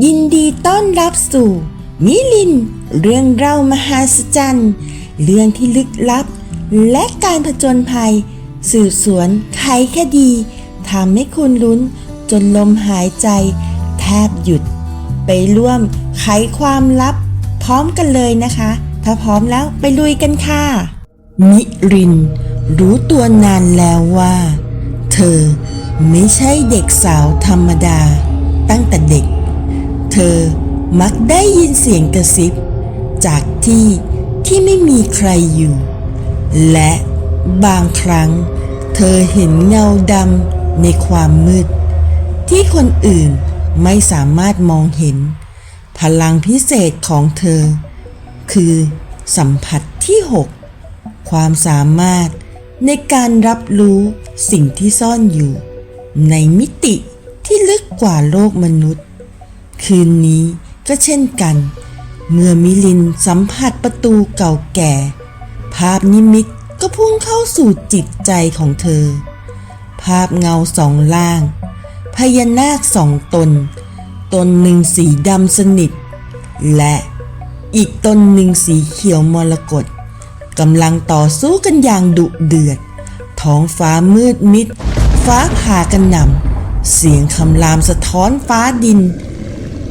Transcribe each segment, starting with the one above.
ยินดีต้อนรับสู่ มิลิน เรื่องเล่ามหาศจรรย์ เรื่องที่ลึกลับ และการผจญภัย สืบสวนไขคดีทำให้คุณลุ้นจนลมหายใจ แทบหยุด ไปร่วมไขความลับ พร้อมกันเลยนะคะ ถ้าพร้อมแล้วไปลุยกันค่ะนิริน รู้ตัวนานแล้วว่า เธอไม่ใช่เด็กสาวธรรมดา ตั้งแต่เด็ก เธอมักได้ยินเสียงกระซิบ จากที่ที่ไม่มีใครอยู่ และบางครั้ง เธอเห็นเงาดำในความมืด ที่คนอื่นไม่สามารถมองเห็น พลังพิเศษของเธอ คือสัมผัสที่ 6 ความสามารถในการรับรู้สิ่งที่ซ่อนอยู่ ในมิติที่ลึกกว่าโลกมนุษย์ คืนนี้ก็เช่นกัน เมื่อมิลินสัมผัสประตูเก่าแก่ ภาพนิมิตก็พุ่งเข้าสู่จิตใจของเธอ ภาพเงาสองล่าง พญานาคสองตน ตนหนึ่งสีดำสนิท และอีกตนหนึ่งสีเขียวมรกตกำลังต่อสู้กันอย่างดุเดือด ท้องฟ้ามืดมิด ฟ้าผ่ากันหนำเสียงคำรามสะท้อนฟ้าดิน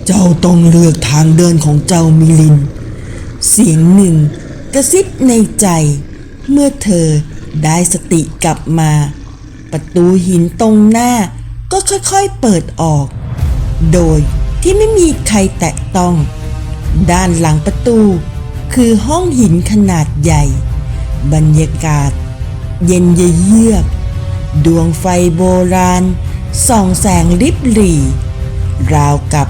เจ้าต้องเลือกทางเดินของเจ้ามิลิน เสียงหนึ่งกระซิบในใจ เมื่อเธอได้สติกลับมา ประตูหินตรงหน้าก็ค่อยๆเปิดออก โดยที่ไม่มีใครแตะต้อง ด้านหลังประตู คือห้องหินขนาดใหญ่ บรรยากาศ เย็นเยือก ดวงไฟโบราณส่องแสงริบหรี่ ราวกับ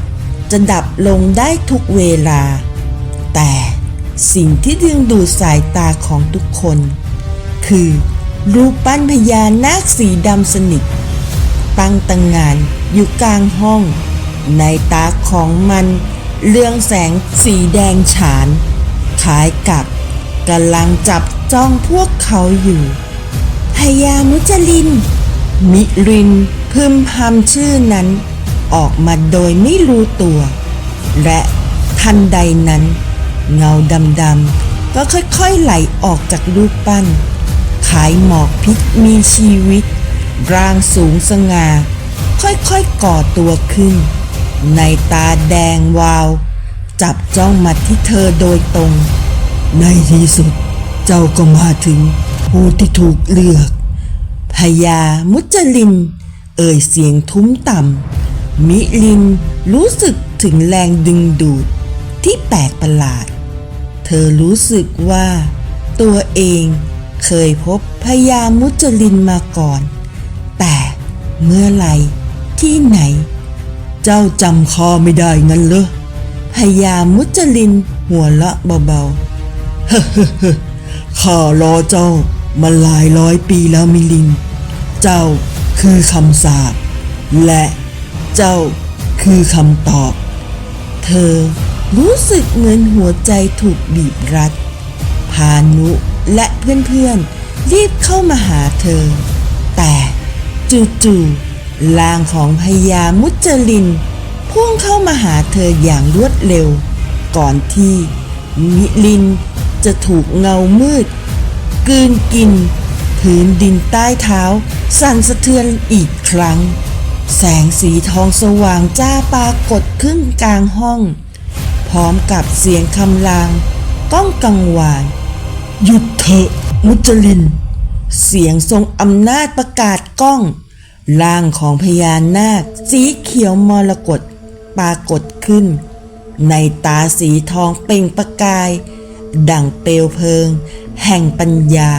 จะดับลงได้ทุกเวลา แต่สิ่งที่ดึงดูดสายตาของทุกคน คือ รูปปั้นพญานาคสีดำสนิท ตั้งตังงานอยู่กลางห้อง ในตาของมันเรืองแสงสีแดงฉานคล้ายกับกำลังจับจ้องพวกเขาอยู่พญามุจลิน มิรินพึมพำชื่อนั้น ออกมาโดยไม่รู้ตัว และทันใดนั้น เงาดำๆก็ค่อยๆไหลออกจากรูปปั้น ขายหมอกพิษมีชีวิต ร่างสูงสง่า ค่อยๆก่อตัวขึ้น ในตาแดงวาว จับจ้องมาที่เธอโดยตรง ในที่สุดเจ้าก็มาถึงผู้ที่ถูกเลือกพญามุจลิน เอ่ยเสียงทุ้มต่ำ มิลินรู้สึกถึงแรงดึงดูดที่แปลกประหลาด เธอรู้สึกว่า ตัวเองเคยพบพญามุจลินมาก่อน แต่เมื่อไหรที่ไหน เจ้าจำคอไม่ได้งั้นเหรอพญามุจลินหัวเราะเบาๆเฮ้อข้ารอเจ้ามาหลายร้อยปีแล้วมิลิน เจ้าคือคำสาปและ เจ้าคือคำตอบ เธอรู้สึกเหมือนหัวใจถูกบีบรัด พานุและเพื่อนๆ รีบเข้ามาหาเธอ แต่จู่ๆลางของพญามุจลิน พุ่งเข้ามาหาเธออย่างรวดเร็ว ก่อนที่มิลินจะถูกเงามืดกืนกิน พื้นดินใต้เท้า สั่นสะเทือนอีกครั้ง แสงสีทองสว่างจ้าปรากฏขึ้นกลางห้อง พร้อมกับเสียงคำรางก้องกังวาน หยุดเถอะมุจลิน เสียงทรงอำนาจประกาศก้อง ร่างของพญานาค สีเขียวมรกตปรากฏขึ้น ในตาสีทองเปล่งประกาย ดั่งเปลวเพลิง แห่งปัญญา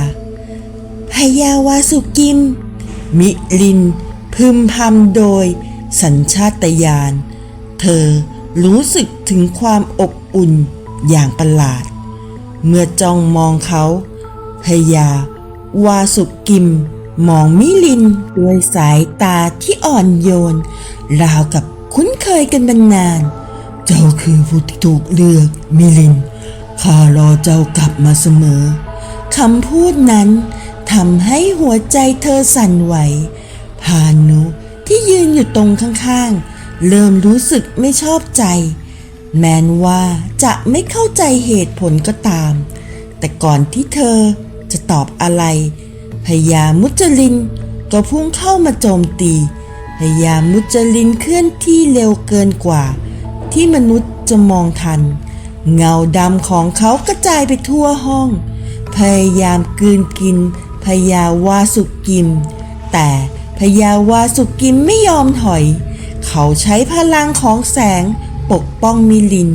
พยาวาสุกิม มิลิน พึมพำโดยสัญชาตญาณ เธอรู้สึกถึงความอบอุ่นอย่างประหลาด เมื่อจ้องมองเขาพยาวาสุกิม มองมิลินด้วยสายตาที่อ่อนโยน ราวกับคุ้นเคยกันมานาน เจ้าคือผู้ที่ถูกเลือกมิลิน ข้ารอเจ้ากลับมาเสมอคำพูดนั้นทำให้หัวใจเธอสั่นไหว พานุที่ยืนอยู่ตรงข้างๆ เริ่มรู้สึกไม่ชอบใจ แม้นว่าจะไม่เข้าใจเหตุผลก็ตาม แต่ก่อนที่เธอจะตอบอะไรพญามุจลินก็พุ่งเข้ามาโจมตีพญามุจลินเคลื่อนที่เร็วเกินกว่า ที่มนุษย์จะมองทัน เงาดำของเขากระจายไปทั่วห้อง พยายามกลืนกินพญาวาสุกิม แต่ พญาวาสุกิมไม่ยอมถอย เขาใช้พลังของแสงปกป้องมิลิน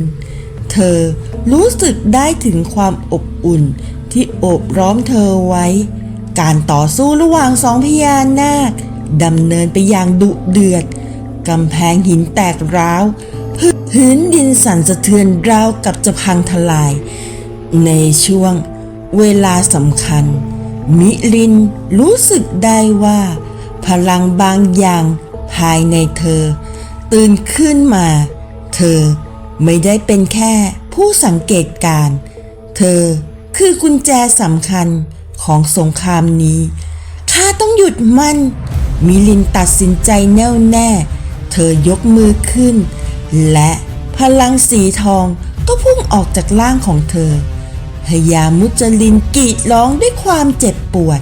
เธอรู้สึกได้ถึงความอบอุ่นที่โอบร้อมเธอไว้ การต่อสู้ระหว่างสองพญานาคดำเนินไปอย่างดุเดือดกำแพงหินแตกร้าวพื้นดินสั่นสะเทือนราวกับจะพังทลาย ในช่วงเวลาสำคัญ มิลินรู้สึกได้ว่า พลังบางอย่างภายในเธอ ตื่นขึ้นมา เธอไม่ได้เป็นแค่ผู้สังเกตการ เธอคือกุญแจสำคัญของสงครามนี้ ข้าต้องหยุดมัน มิลินตัดสินใจแน่วแน่ เธอยกมือขึ้น และพลังสีทองก็พุ่งออกจากร่างของเธอพญามุจลินกรีดร้องด้วยความเจ็บปวด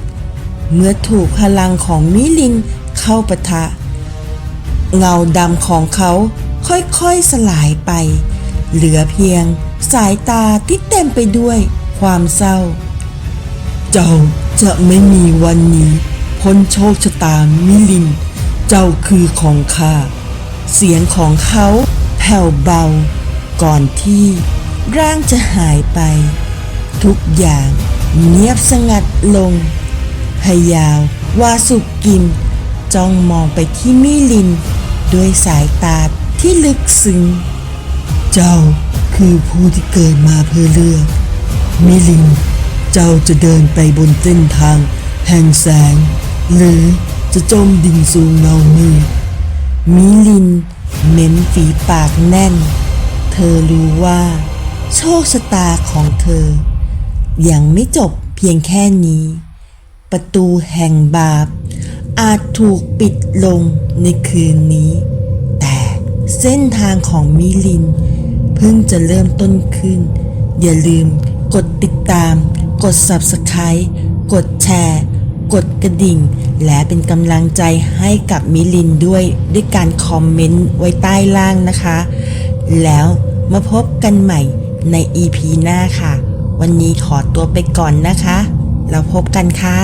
เมื่อถูกพลังของมิลินเข้าปะทะ เงาดำของเขาค่อยๆสลายไป เหลือเพียงสายตาที่เต็มไปด้วยความเศร้า เจ้าจะไม่มีวันนี้พ้นโชคชะตามิลิน เจ้าคือของข้า เสียงของเขาแผ่วเบา ก่อนที่ร่างจะหายไป ทุกอย่างเงียบสงัดลง พยาว วาสุกิมจ้องมองไปที่มิลิน ด้วยสายตาที่ลึกซึ้ง เจ้าคือผู้ที่เกิดมาเพื่อเลือก มิลิน เจ้าจะเดินไปบนเส้นทาง แห่งแสง หรือจะจมดิ่งสู่เงามืดมิลินเม้มฝีปากแน่น เธอรู้ว่า โชคชะตาของเธอ ยังไม่จบเพียงแค่นี้ ประตูแห่งบาป อาจถูกปิดลงในคืนนี้ แต่เส้นทางของมิลิน เพิ่งจะเริ่มต้นขึ้น อย่าลืมกดติดตาม กด Subscribe กดแชร์ กดกระดิ่ง และเป็นกำลังใจให้กับมิลินด้วยด้วยการคอมเมนต์ไว้ใต้ล่างนะคะ แล้วมาพบกันใหม่ใน EP หน้าค่ะ วันนี้ขอตัวไปก่อนนะคะ แล้วพบกันค่ะ